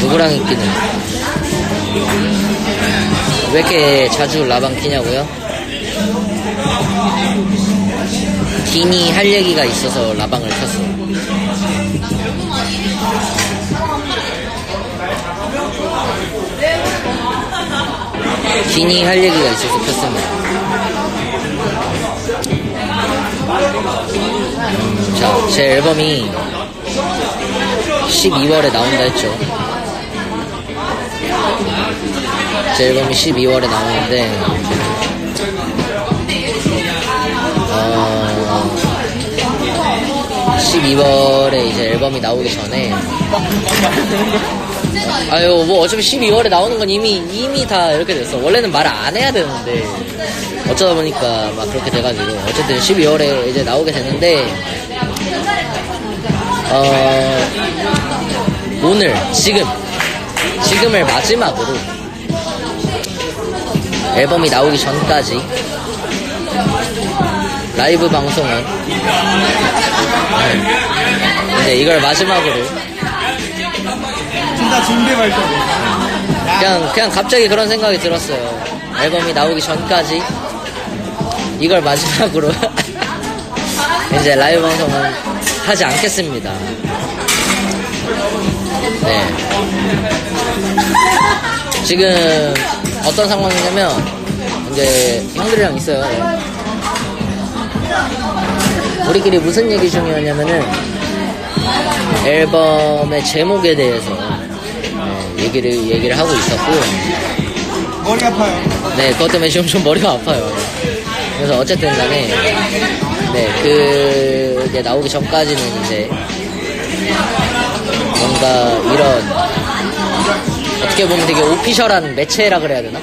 누구랑 있기는. 왜 이렇게 자주 라방 키냐고요? 디니 할 얘기가 있어서 라방을 켰어. 디니 할 얘기가 있어서 켰습니다 음, 자, 제 앨범이 12월에 나온다 했죠. 제 앨범이 12월에 나오는데, 어, 12월에 이제 앨범이 나오기 전에, 아유, 뭐 어차피 12월에 나오는 건 이미, 이미 다 이렇게 됐어. 원래는 말을 안 해야 되는데, 어쩌다 보니까 막 그렇게 돼가지고, 어쨌든 12월에 이제 나오게 됐는데, 어, 오늘, 지금, 지금을 마지막으로 앨범이 나오기 전까지 라이브 방송은 네. 이제 이걸 마지막으로 둘다 준비 발전. 그냥 그냥 갑자기 그런 생각이 들었어요. 앨범이 나오기 전까지 이걸 마지막으로 이제 라이브 방송은 하지 않겠습니다. 네. 지금 어떤 상황이냐면 이제 형들이랑 있어요. 네. 우리끼리 무슨 얘기 중이었냐면은 앨범의 제목에 대해서 네, 얘기를 얘기를 하고 있었고 머리 아파요. 네 그것 때문에 지금 좀 머리가 아파요. 그래서 어쨌든 간에 네 그게 나오기 전까지는 이제 뭔가 이런 어떻게 보면 되게 오피셜한 매체라 그래야 되나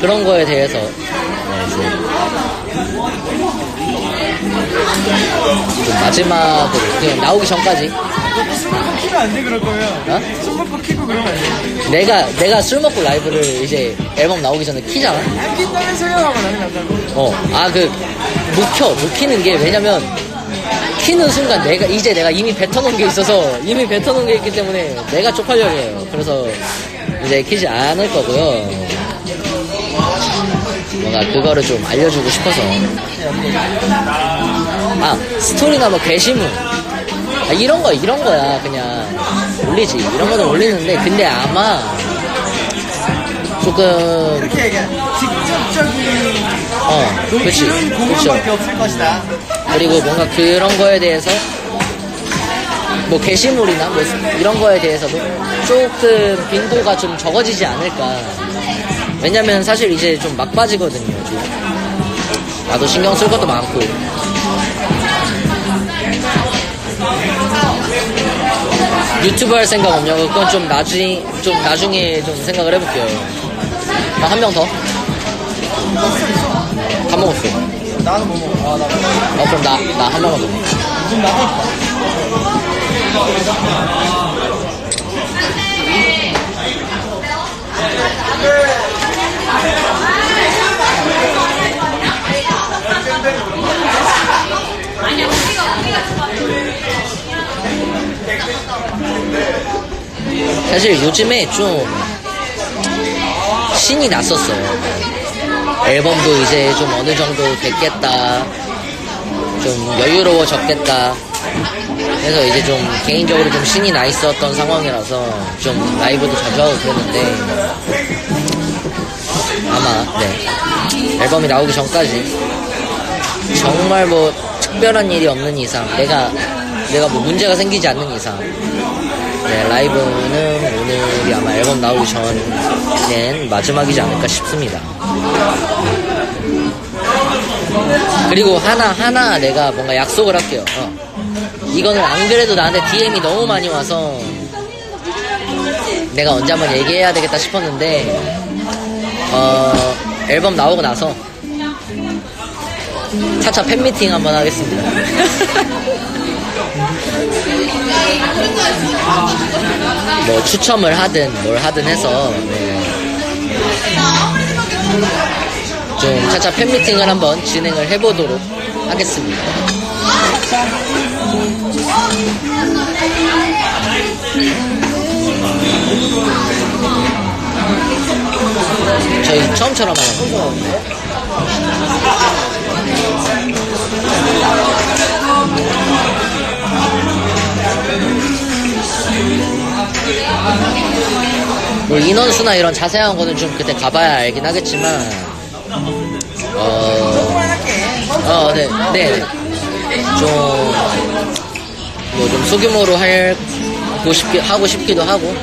그런 거에 대해서 네, 좀, 좀 마지막으로 그냥 나오기 전까지 술 먹고 키면 안 돼, 그럴 거면. 어? 술 먹고 키고 그러면 안 돼. 내가 내가 술 먹고 라이브를 이제 앨범 나오기 전에 키잖아. 안 낀다면서요? 하면 나는 난다고. 어, 아, 그, 못 키는 게, 왜냐면, 키는 순간 내가, 이제 내가 이미 뱉어놓은 게 있어서, 이미 뱉어놓은 게 있기 때문에, 내가 쪽팔려요. 그래서, 이제 키지 않을 거고요. 뭔가 그거를 좀 알려주고 싶어서. 아, 스토리나 뭐 게시물. 아, 이런 거, 이런 거야, 그냥. 올리지. 이런 거는 올리는데, 근데 아마, 조금, 그렇게 얘기해. 직접적인 어. 노출은 그쵸. 공감밖에 없을 것이다. 그리고 뭔가 그런 거에 대해서 뭐 게시물이나 뭐 이런 거에 대해서도 조금 빈도가 좀 적어지지 않을까. 왜냐면 사실 이제 좀 막바지거든요. 지금. 나도 신경 쓸 것도 많고. 유튜브 할 생각 없냐고 그건 좀 나중에 좀 나중에 좀 생각을 해볼게요. 나한명 더. 다 먹었어. 나는 뭐 먹어. 아, 나 뭐. 어 그럼 나나한 명만 더. 좀 나가. 사실 요즘에 좀 신이 났었어요. 앨범도 이제 좀 어느 정도 됐겠다. 좀 여유로워졌겠다. 그래서 이제 좀 개인적으로 좀 신이 나 있었던 상황이라서 좀 라이브도 자주 하고 그랬는데 아마 네 앨범이 나오기 전까지 정말 뭐 특별한 일이 없는 이상 내가 내가 뭐 문제가 생기지 않는 이상 네, 라이브는 오늘이 아마 앨범 나오기 전엔 마지막이지 않을까 싶습니다. 그리고 하나, 하나 내가 뭔가 약속을 할게요. 어. 이거는 안 그래도 나한테 DM이 너무 많이 와서 내가 언제 한번 얘기해야 되겠다 싶었는데, 어, 앨범 나오고 나서 차차 팬미팅 한번 하겠습니다. 뭐 추첨을 하든 뭘 하든 해서 네. 좀 차차 팬미팅을 한번 진행을 해보도록 하겠습니다. 저희 처음처럼 하는 거. 뭐 인원수나 이런 자세한 거는 좀 그때 가봐야 알긴 하겠지만 어, 어, 네, 네, 네. 좀, 뭐 좀 소규모로 하고 싶기, 하고 싶기도 하고.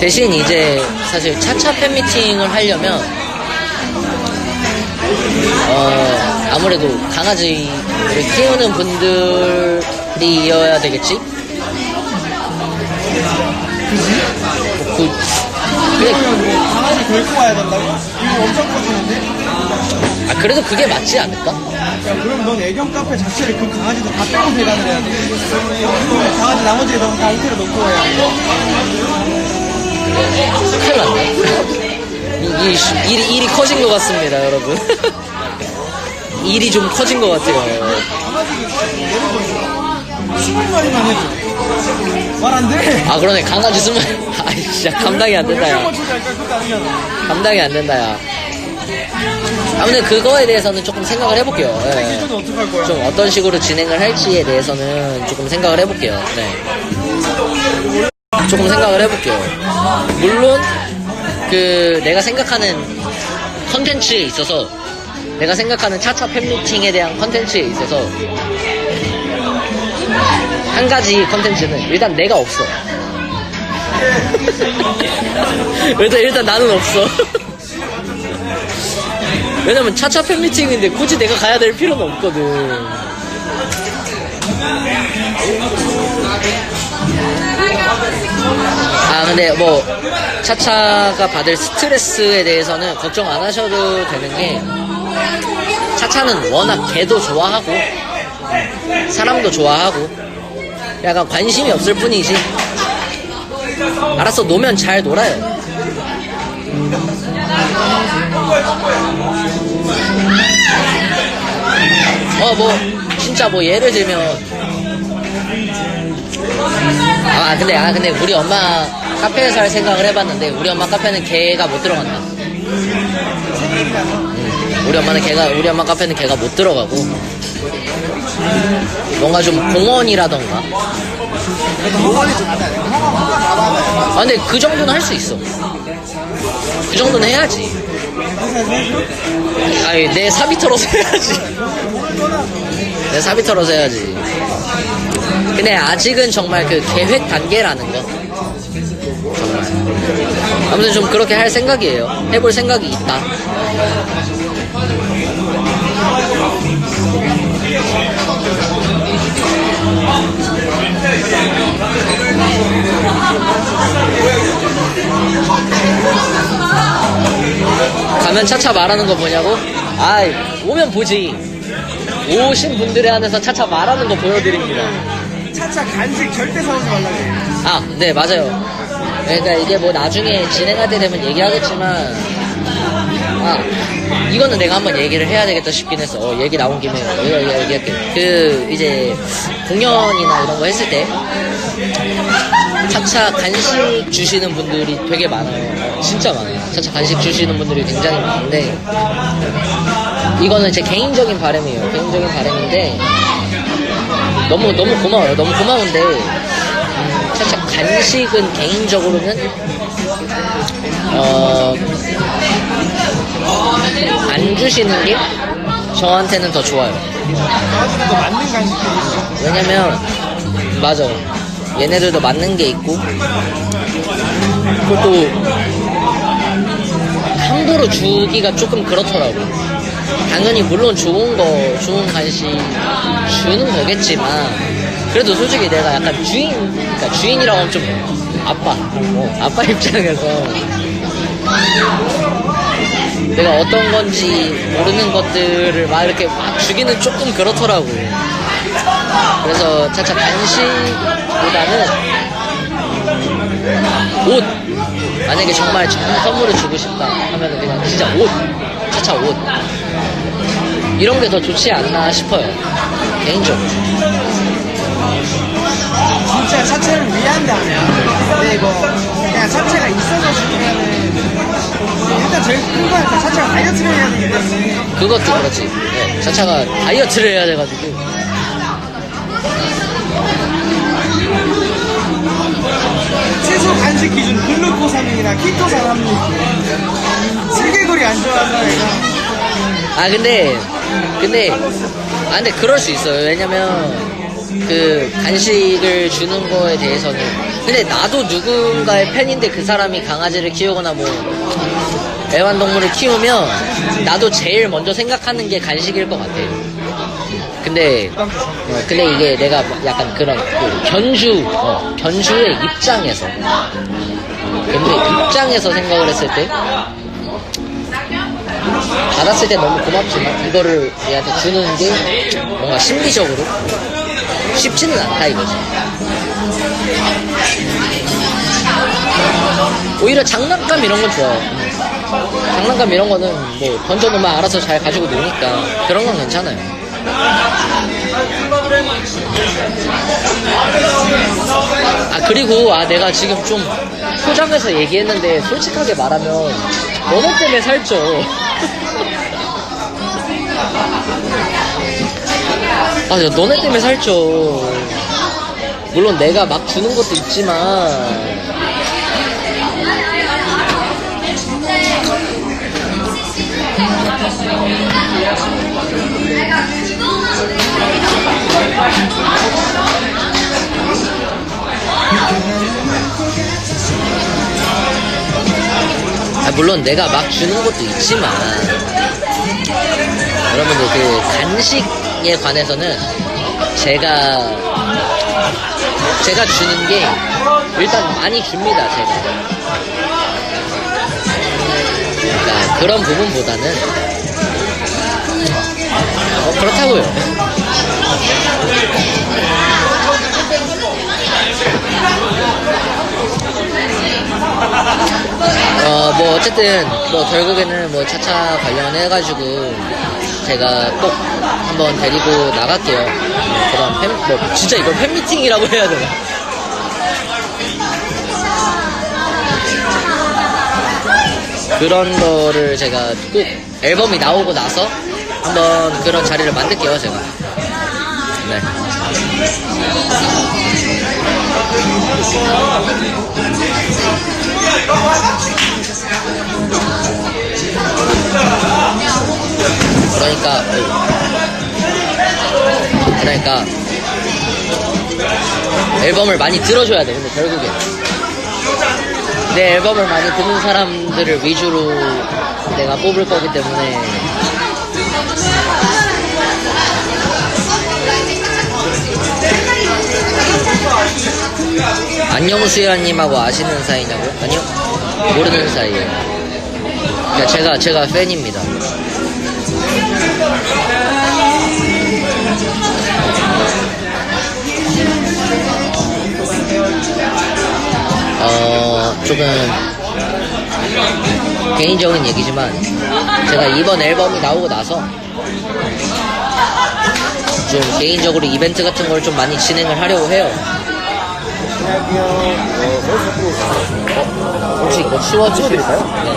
대신 이제 사실 차차 팬미팅을 하려면, 어, 아무래도 강아지를 키우는 분들이어야 되겠지? 그, 뭐 강아지 걸고 와야 된다고? 이거 엄청 커지는데? 아, 그래도 그게 맞지 않을까? 야, 그럼 넌 애견 카페 자체를 그 강아지도 다 빼고 대관을 해야 돼. 강아지 나머지 애들 다 호텔에 놓고 와야 돼. 큰일 났네. 이, 이, 일이, 일이 커진 것 같습니다, 여러분. 일이 좀 커진 것 같아요. 스물 마리만 해줘. 말 안 돼. 아, 그러네. 강아지 스물. 아이, 진짜 감당이 안 된다, 야. 감당이 안 된다, 야. 아무튼 그거에 대해서는 조금 생각을 해볼게요. 예. 기준은 어떡할 거야? 좀 어떤 식으로 진행을 할지에 대해서는 조금 생각을 해볼게요. 네. 조금 생각을 해볼게요. 물론 그 내가 생각하는 컨텐츠에 있어서 내가 생각하는 차차 팬미팅에 대한 컨텐츠에 있어서 한 가지 컨텐츠는 일단 내가 없어. 일단 일단 나는 없어. 왜냐면 차차 팬미팅인데 굳이 내가 가야 될 필요는 없거든. 아 근데 뭐 차차가 받을 스트레스에 대해서는 걱정 안 하셔도 되는 게 차차는 워낙 개도 좋아하고 사람도 좋아하고 약간 관심이 없을 뿐이지. 알았어 노면 잘 놀아요. 어 뭐 진짜 뭐 예를 들면. 아 근데 아 근데 우리 엄마 카페에서 할 생각을 해봤는데 우리 엄마 카페는 개가 못 들어간다. 음, 우리 엄마는 개가 우리 엄마 카페는 개가 못 들어가고 뭔가 좀 공원이라던가. 아 근데 그 정도는 할 수 있어. 그 정도는 해야지. 아니 내 사비 털어서 해야지. 내 사비 털어서 해야지. 근데 아직은 정말 그 계획 단계라는 거. 정말. 아무튼 좀 그렇게 할 생각이에요. 해볼 생각이 있다. 가면 차차 말하는 거 뭐냐고? 아이, 오면 보지. 오신 분들에 한해서 차차 말하는 거 보여드립니다. 차차 간식 절대 사오지 말라고. 아, 네, 맞아요. 그러니까 이게 뭐 나중에 진행할 때 되면 얘기하겠지만, 아, 이거는 내가 한번 얘기를 해야 되겠다 싶긴 했어. 어, 얘기 나온 김에 얘기- 얘기할게. 그, 이제, 공연이나 이런 거 했을 때, 차차 간식 주시는 분들이 되게 많아요. 어, 진짜 많아요. 차차 간식 주시는 분들이 굉장히 많은데, 이거는 제 개인적인 바람이에요. 개인적인 바람인데, 너무, 너무 고마워요. 너무 고마운데, 음, 살짝 간식은 개인적으로는, 어, 안 주시는 게 저한테는 더 좋아요. 강아지들도 맞는 있어. 왜냐면, 맞아. 얘네들도 맞는 게 있고, 그것도, 함부로 주기가 조금 그렇더라고. 당연히 물론 좋은 거, 좋은 간식 주는 거겠지만, 그래도 솔직히 내가 약간 주인, 그러니까 주인이라고 하면 좀 아빠, 어, 아빠 입장에서 내가 어떤 건지 모르는 것들을 막 이렇게 막 주기는 조금 그렇더라고. 그래서 차차 간식보다는 옷. 만약에 정말 좋은 선물을 주고 싶다 하면 그냥 진짜 옷. 차차 옷. 이런 게 더 좋지 않나 싶어요. 개인적으로. 진짜 자체를 위한다면 근데 이거 그냥 자체가 있어서 주면은 일단 제일 큰 건 일단 자체가 다이어트를 해야 되기 때문에 그것도 그렇지. 네, 자차가 다이어트를 해야 돼가지고. 최소 간식 기준 글루코사민이나 키토산 함유 슬개골이 안 좋아서 얘가 아 근데 근데 아 근데 그럴 수 있어요. 왜냐면 그 간식을 주는 거에 대해서는 근데 나도 누군가의 팬인데 그 사람이 강아지를 키우거나 뭐 애완동물을 키우면 나도 제일 먼저 생각하는 게 간식일 것 같아요. 근데 어, 근데 이게 내가 약간 그런 그 견주 어, 견주의 입장에서 견주의 입장에서 생각을 했을 때 받았을 때 너무 고맙지만 이거를 얘한테 주는 게 뭔가 심리적으로 쉽지는 않다 이거지. 오히려 장난감 이런 건 좋아요. 장난감 이런 거는 뭐 던져놓으면 알아서 잘 가지고 노니까 그런 건 괜찮아요. 아 그리고 아 내가 지금 좀 포장해서 얘기했는데 솔직하게 말하면 너네 때문에 살쪄. 아, 야, 너네 때문에 살쪄. 물론 내가 막 주는 것도 있지만. 아, 물론 내가 막 주는 것도 있지만. 여러분들 그 간식 에 관해서는 제가 제가 주는 게 일단 많이 줍니다 제가. 그러니까 그런 부분보다는 어, 그렇다고요. 어, 뭐, 어쨌든, 뭐, 결국에는 뭐, 차차 관련해가지고, 제가 꼭 한번 데리고 나갈게요. 그런 팬, 뭐, 진짜 이걸 팬미팅이라고 해야 되나? 그런 거를 제가 꼭 앨범이 나오고 나서 한번 그런 자리를 만들게요, 제가. 네. 그러니까 그러니까 앨범을 많이 들어줘야 돼 근데 결국엔. 내 앨범을 많이 듣는 사람들을 위주로 내가 뽑을 거기 때문에. 안녕수야님하고 아시는 사이냐고요? 아니요? 모르는 사이에요. 그러니까 제가 제가 팬입니다 조금 개인적인 얘기지만 제가 이번 앨범이 나오고 나서 좀 개인적으로 이벤트 같은 걸 좀 많이 진행을 하려고 해요. 어, 혹시 이거 치워주실까요? 네.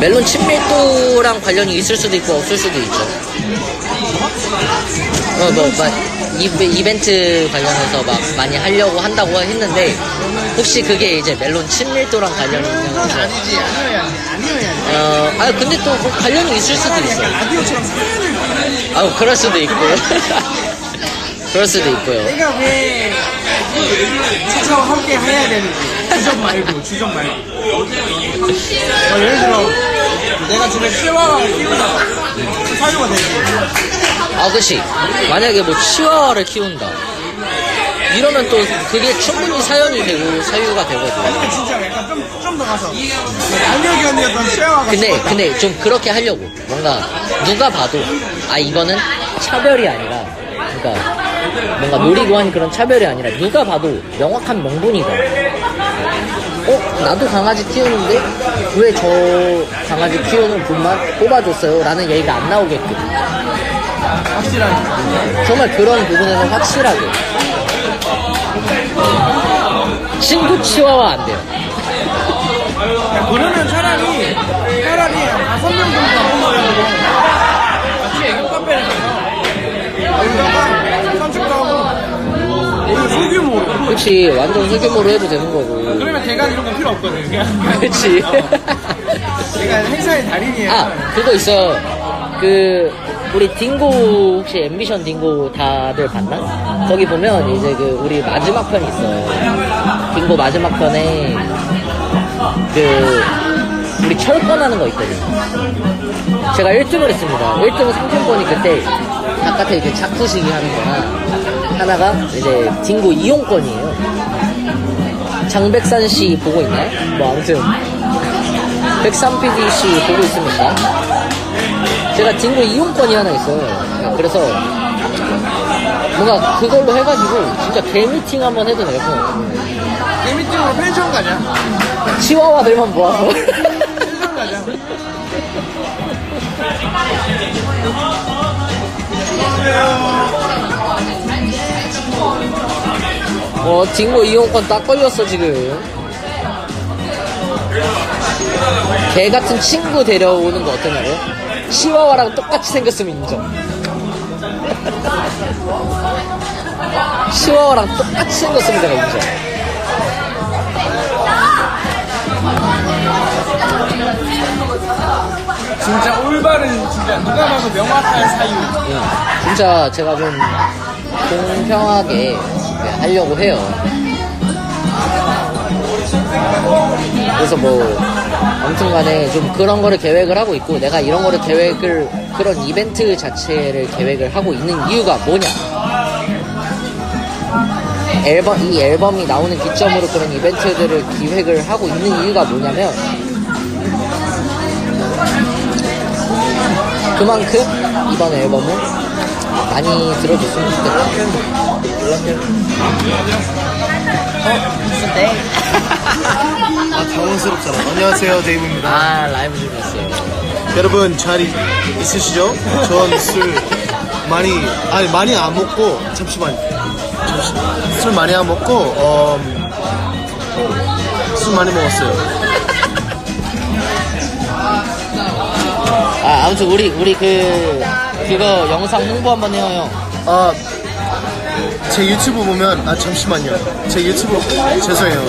멜론 친밀도랑 관련이 있을 수도 있고 없을 수도 있죠. 어, 뭐, 막, 이벤트 관련해서 막 많이 하려고 한다고 했는데, 혹시 그게 이제 멜론 친밀도랑 관련이 그건 있냐고. 아니지 아니어야 돼 아니어야 돼 어, 아, 근데 또 뭐 관련이 있을 수도 있어. 약간 라디오처럼 아, 그럴 수도 있고. 그럴 수도 있고요. 내가 왜 차차와 함께 해야 되는지 주전 말고 주전 말고 어, 예를 들어 내가 집에 치와와 키우다가 사유가 되지 아, 그치. 만약에 뭐 치와와를 키운다. 이러면 또 그게 충분히 사연이 되고 사유가 되거든. 아니면 진짜 약간 좀 좀 더 가서 반려견이었던 치와와가 근데 죽었다. 근데 좀 그렇게 하려고 뭔가 누가 봐도 아 이거는 차별이 아니라 그러니까 뭔가 놀이고 한 그런 차별이 아니라 누가 봐도 명확한 명분이다. 어 나도 강아지 키우는데 왜 저 강아지 키우는 분만 뽑아줬어요? 라는 얘기가 안 나오게끔 확실하게. 정말 그런 부분에서 확실하게 친구 치와와 안 돼요. 야, 그러면 차라리, 차라리 한 다섯 명 정도 같이 애교 카페를 가서 여기다가 산책도 하고 오히려 소규모로. 그치 완전 소규모로 해도 되는 거고. 그러면 대관 이런 거 필요 없거든. 그냥 그치. 내가 행사의 달인이에요. 아 그거 있어. 그 우리 딩고 혹시 앰비션 딩고 다들 봤나? 거기 보면 이제 그 우리 마지막 편이 있어요. 딩고 마지막 편에 그 우리 철권하는 거 있거든. 제가 1등을 했습니다. 1등 상품권이 그때 바깥에 이렇게 자쿠식이 하는 거나 하나가 이제 딩고 이용권이에요. 장백산 씨 보고 있나요? 뭐 아무튼 백삼 PD 씨 보고 있습니까? 제가 딩고 이용권이 하나 있어요. 그래서 뭔가 그걸로 해가지고 진짜 개미팅 한번 해도 되고 개미팅으로 펜션 가자. 치와와들만 모아서 펜션 가자. 어 딩고 이용권 딱 걸렸어 지금 개 같은 친구 데려오는 거 어떠냐고요? 치와와랑 똑같이 생겼으면 인정 치와와랑 똑같이 생겼으면 내가 인정 진짜 올바른 진짜 누가 봐도 명확한 사유. 예, 진짜 제가 좀 공평하게 네, 하려고 해요. 그래서 뭐 아무튼 간에 좀 그런 거를 계획을 하고 있고 내가 이런 거를 계획을 그런 이벤트 자체를 계획을 하고 있는 이유가 뭐냐? 앨범 이 앨범이 나오는 기점으로 그런 이벤트들을 기획을 하고 있는 이유가 뭐냐면 그만큼 이번 앨범을 많이 들어줬으면 좋겠다. 아 당황스럽잖아. 안녕하세요 데이브입니다. 아 라이브 준비했어요. 여러분 잘 이- 있으시죠? 전 술 많이 아니 많이 안 먹고 잠시만 잠시 술 많이 안 먹고 어, 술 많이 먹었어요. 아 아무튼 우리 우리 그 그거 영상 홍보 한번 해요 형. 아, 제 유튜브 보면, 아, 잠시만요. 제 유튜브, 죄송해요.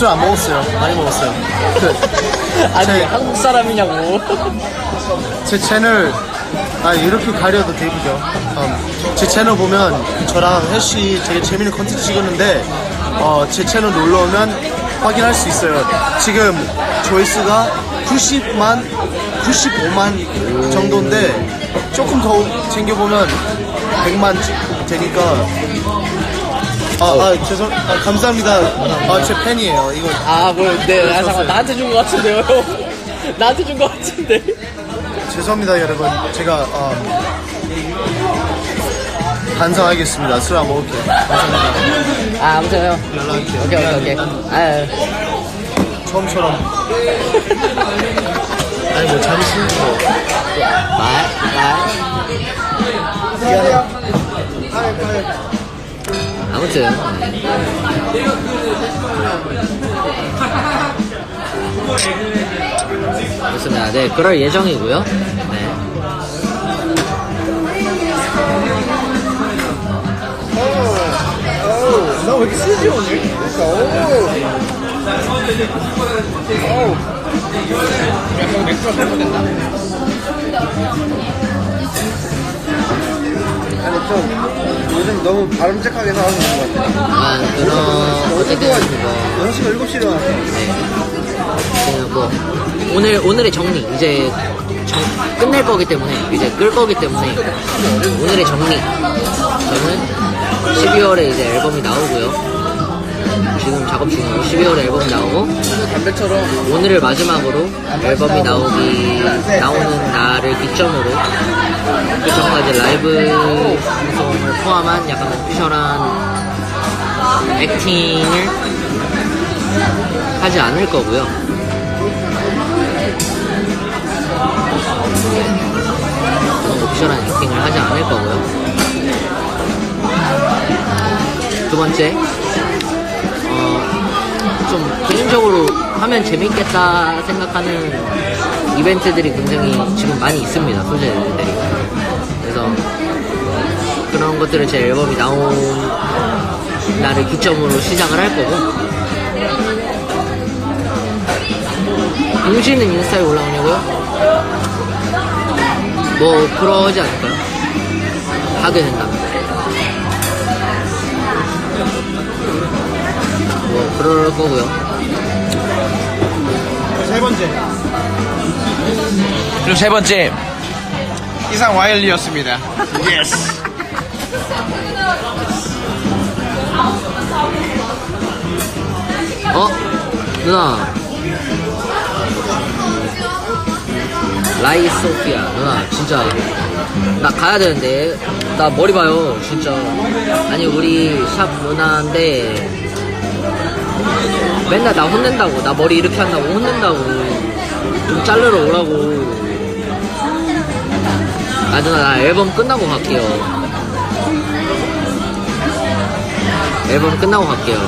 술 안 먹었어요. 많이 먹었어요. 그, 아니 제- 한국 사람이냐고. 제 채널, 아, 이렇게 가려도 되고요. 음, 제 채널 보면 저랑 혜씨 되게 재밌는 컨텐츠 찍었는데, 어, 제 채널 놀러 오면 확인할 수 있어요. 지금 조회수가 90만, 95만 정도인데, 조금 더 챙겨 보면 100만 되니까, 아, 아, 죄송, 아, 감사합니다. 아, 제 팬이에요. 이거 아 뭐 네 아, 잠깐 나한테 준거 같은데요. 형. 나한테 준거 같은데. 죄송합니다 여러분 제가 어, 반성하겠습니다 술 안 먹을게요 감사합니다 아 아무튼 형. 연락할게요 오케이 오케이 오케이. 아 처음처럼 아니 뭐 잠시 뭐 말, 말. 미안해 아무튼 네. 좋습니다. 네, 그럴 예정이고요. 네. 나왜 이렇게 쓰지 오늘? 어우. 약간 맥주가 잘못됐나? 아니 좀 요즘 너무 바람직하게 나오는 것 같아. 아, 그럼 어쨌든 뭐, 6시가 7시에 일어났어. 그뭐 오늘 오늘의 정리 이제 정- 끝낼 거기 때문에 이제 끌 거기 때문에 오늘의 정리 저는 12월에 이제 앨범이 나오고요. 지금 작업 중이고 12월에 앨범이 나오고 오늘을 마지막으로 앨범이 나오기 나오는 날을 기점으로 그 전까지 라이브 방송을 포함한 약간 오피셜한 액팅을 하지 않을 거고요. 오피셜한 액팅을 하지 않을 거고요. 두 번째, 어, 좀 개인적으로 하면 재밌겠다 생각하는 이벤트들이 굉장히 지금 많이 있습니다. 소재들이. 그래서 그런 것들을 제 앨범이 나온 날을 기점으로 시작을 할 거고 공시는 인스타에 올라오냐고요? 뭐 그러지 않을까요? 하게 된다면 뭐 그럴 거고요 세 번째. 그리고 세 번째 이상 와일리였습니다. 예스. 어? 누나 라이 소피아 누나 진짜 나 가야 되는데 나 머리 봐요 진짜 아니 우리 샵 누나인데 맨날 나 혼낸다고 나 머리 이렇게 한다고 혼낸다고. 좀 자르러 오라고. 아 누나 나 앨범 끝나고 갈게요. 앨범 끝나고 갈게요.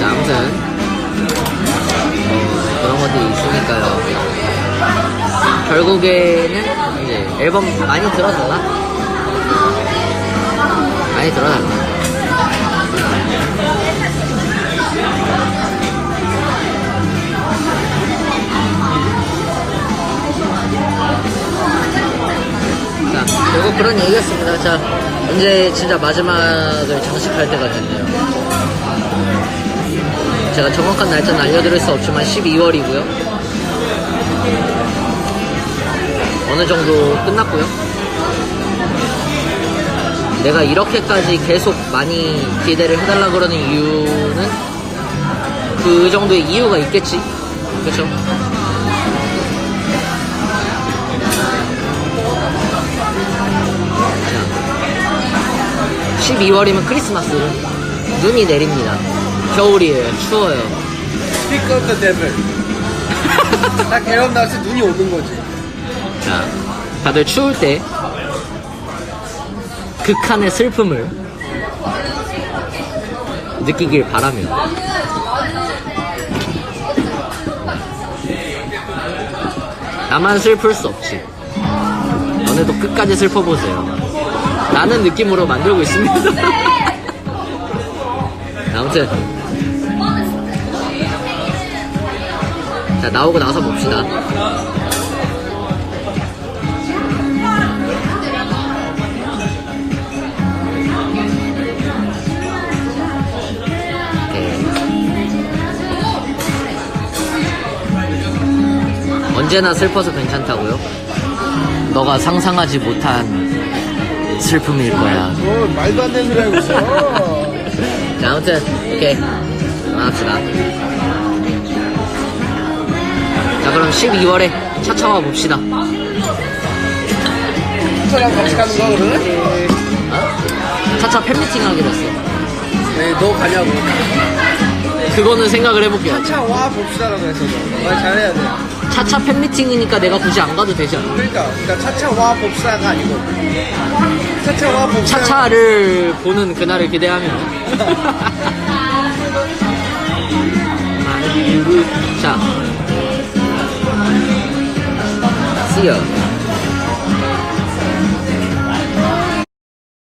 자, 아무튼. 어, 그런 것들이 있으니까요. 결국에는 이제 앨범 많이 들어달라. 많이 들어달라. 자, 결국 그런 얘기였습니다. 자, 이제 진짜 마지막을 장식할 때가 됐네요. 제가 정확한 날짜는 알려드릴 수 없지만 12월이고요. 어느 정도 끝났고요. 내가 이렇게까지 계속 많이 기대를 해달라 그러는 이유는 그 정도의 이유가 있겠지. 그쵸? 자, 12월이면 크리스마스. 눈이 내립니다. 겨울이에요. 추워요. Speak of the devil. 딱 나왔을 때 눈이 오는 거지. 자, 다들 추울 때 극한의 슬픔을 느끼길 바라며 나만 슬플 수 없지. 너네도 끝까지 슬퍼보세요. 나는 느낌으로 만들고 있습니다. 아무튼 자 나오고 나서 봅시다. 언제나 슬퍼서 괜찮다고요? 너가 상상하지 못한 슬픔일 거야. 어, 말도 안 되는 소리 하고 있어. 자, 아무튼 오케이 그만합시다. 자, 그럼 12월에 차차와 봅시다. 저랑 같이 가는 거 그러네? 차차 팬미팅 하기로 했어. 네, 너 가냐고. 그거는 생각을 해볼게요. 차와 봅시다라고 했어. 너. 말 잘해야 돼. 차차 팬미팅이니까 내가 굳이 안 가도 되지 않아? 그러니까, 그러니까 차차 와 봅시다가 아니고. 차차 와 봅시다. 차차를 보는 그날을 기대하며. 자. See ya.